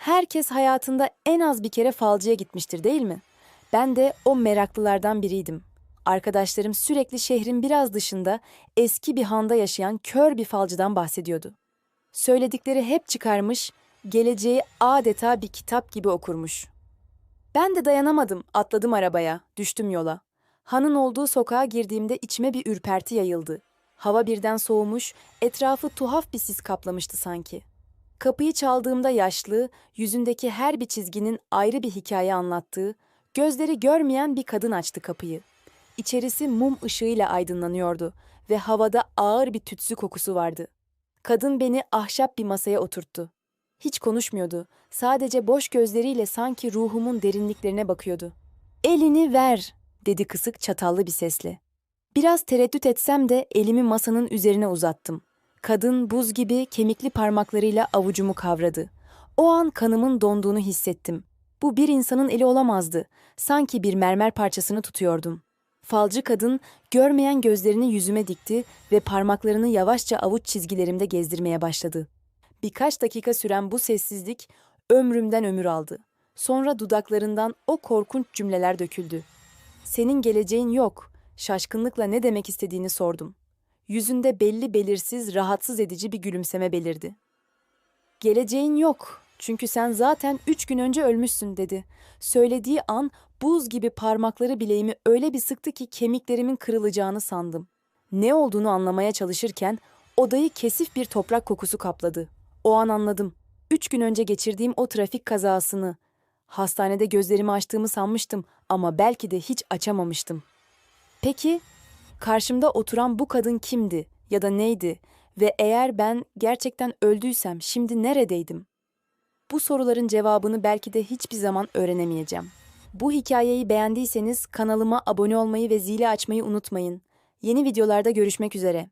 Herkes hayatında en az bir kere falcıya gitmiştir değil mi? Ben de o meraklılardan biriydim. Arkadaşlarım sürekli şehrin biraz dışında eski bir handa yaşayan kör bir falcıdan bahsediyordu. Söyledikleri hep çıkarmış, geleceği adeta bir kitap gibi okurmuş. Ben de dayanamadım, atladım arabaya, düştüm yola. Hanın olduğu sokağa girdiğimde içime bir ürperti yayıldı. Hava birden soğumuş, etrafı tuhaf bir sis kaplamıştı sanki. Kapıyı çaldığımda yaşlı, yüzündeki her bir çizginin ayrı bir hikaye anlattığı, gözleri görmeyen bir kadın açtı kapıyı. İçerisi mum ışığıyla aydınlanıyordu ve havada ağır bir tütsü kokusu vardı. Kadın beni ahşap bir masaya oturttu. Hiç konuşmuyordu. Sadece boş gözleriyle sanki ruhumun derinliklerine bakıyordu. "Elini ver." dedi kısık çatallı bir sesle. Biraz tereddüt etsem de elimi masanın üzerine uzattım. Kadın buz gibi kemikli parmaklarıyla avucumu kavradı. O an kanımın donduğunu hissettim. Bu bir insanın eli olamazdı. Sanki bir mermer parçasını tutuyordum. Falcı kadın görmeyen gözlerini yüzüme dikti ve parmaklarını yavaşça avuç çizgilerimde gezdirmeye başladı. Birkaç dakika süren bu sessizlik ömrümden ömür aldı. Sonra dudaklarından o korkunç cümleler döküldü. Senin geleceğin yok. Şaşkınlıkla ne demek istediğini sordum. Yüzünde belli belirsiz, rahatsız edici bir gülümseme belirdi. Geleceğin yok. Çünkü sen zaten üç gün önce ölmüşsün dedi. Söylediği an buz gibi parmakları bileğimi öyle bir sıktı ki kemiklerimin kırılacağını sandım. Ne olduğunu anlamaya çalışırken odayı kesif bir toprak kokusu kapladı. O an anladım. Üç gün önce geçirdiğim o trafik kazasını. Hastanede gözlerimi açtığımı sanmıştım ama belki de hiç açamamıştım. Peki karşımda oturan bu kadın kimdi ya da neydi ve eğer ben gerçekten öldüysem şimdi neredeydim? Bu soruların cevabını belki de hiçbir zaman öğrenemeyeceğim. Bu hikayeyi beğendiyseniz kanalıma abone olmayı ve zili açmayı unutmayın. Yeni videolarda görüşmek üzere.